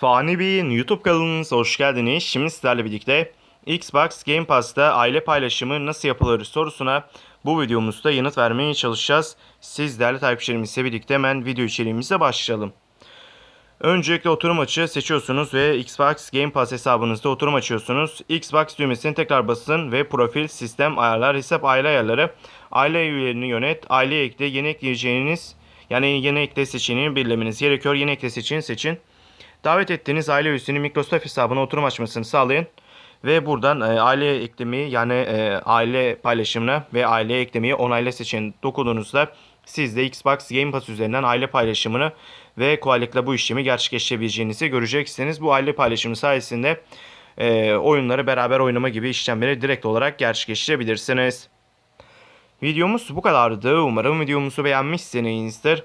Fani Bey'in YouTube kanalınıza hoş geldiniz. Şimdi sizlerle birlikte Xbox Game Pass'ta aile paylaşımı nasıl yapılır sorusuna bu videomuzda yanıt vermeye çalışacağız. Siz değerli takipçilerimizle birlikte hemen video içeriğimize başlayalım. Öncelikle oturum açı seçiyorsunuz ve Xbox Game Pass hesabınızda oturum açıyorsunuz. Xbox düğmesini tekrar basın ve profil, sistem, ayarlar, hesap, aile ayarları, aile üyelerini yönet, aile ekle, yeni ekleyeceğiniz yani yeni ekle seçeneğini belirlemeniz gerekiyor. Yeni ekle seçeneğini seçin. Davet ettiğiniz aile üyesinin Microsoft hesabına oturum açmasını sağlayın. Ve buradan e, aile eklemeyi yani e, aile paylaşımına ve aile eklemeyi onayla seçeneğine dokunduğunuzda siz de Xbox Game Pass üzerinden aile paylaşımını ve kolaylıkla bu işlemi gerçekleştirebileceğinizi göreceksiniz. Bu aile paylaşımı sayesinde e, oyunları beraber oynama gibi işlemleri direkt olarak gerçekleştirebilirsiniz. Videomuz bu kadardı. Umarım videomuzu beğenmişsinizdir.